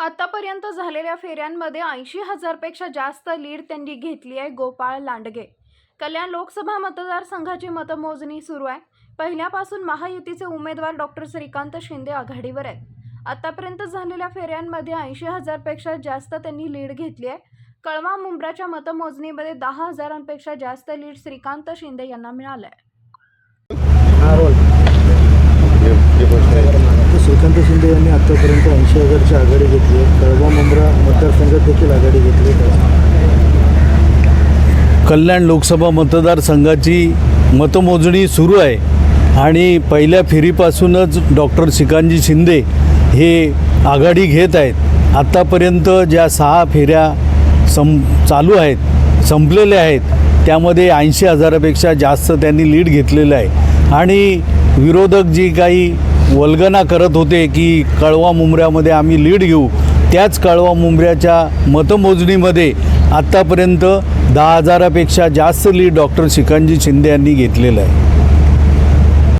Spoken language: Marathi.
आतापर्यंत झालेल्या फेऱ्यांमध्ये ऐंशी हजारपेक्षा जास्त लीड त्यांनी घेतली आहे गोपाळ लांडगे. कल्याण लोकसभा मतदारसंघाची मतमोजणी सुरू आहे. पहिल्यापासून महायुतीचे उमेदवार डॉक्टर श्रीकांत शिंदे आघाडीवर आहेत. आतापर्यंत झालेल्या फेऱ्यांमध्ये ऐंशी हजारपेक्षा जास्त त्यांनी लीड घेतली आहे. कळवा मुंब्राच्या मतमोजणीमध्ये दहा हजारांपेक्षा जास्त लीड श्रीकांत शिंदे यांना मिळालं आहे हा शिंदे यांनी आतापर्यंत ऐंशी हजारची आघाडी घेतली आहे. कळवा मुंब्रा मतदारसंघात देखील आघाडी घेतली आहे. कल्याण लोकसभा मतदारसंघाची मतमोजणी सुरू आहे आणि पहिल्या फेरीपासूनच डॉक्टर श्रीकांतजी शिंदे हे आघाडी घेत आहेत. आत्तापर्यंत ज्या सहा फेऱ्या सं चालू आहेत संपलेल्या आहेत त्यामध्ये ऐंशी हजारापेक्षा जास्त त्यांनी लीड घेतलेलं आहे. आणि विरोधक जी काही वल्गना करत होते की कळवा मुंबऱ्यामध्ये आम्ही लीड घेऊ. त्याच कळवा मुंबऱ्याच्या मतमोजणीमध्ये आत्तापर्यंत दहा हजारापेक्षा जास्त लीड डॉक्टर शिकंजी शिंदे यांनी घेतलेलं आहे.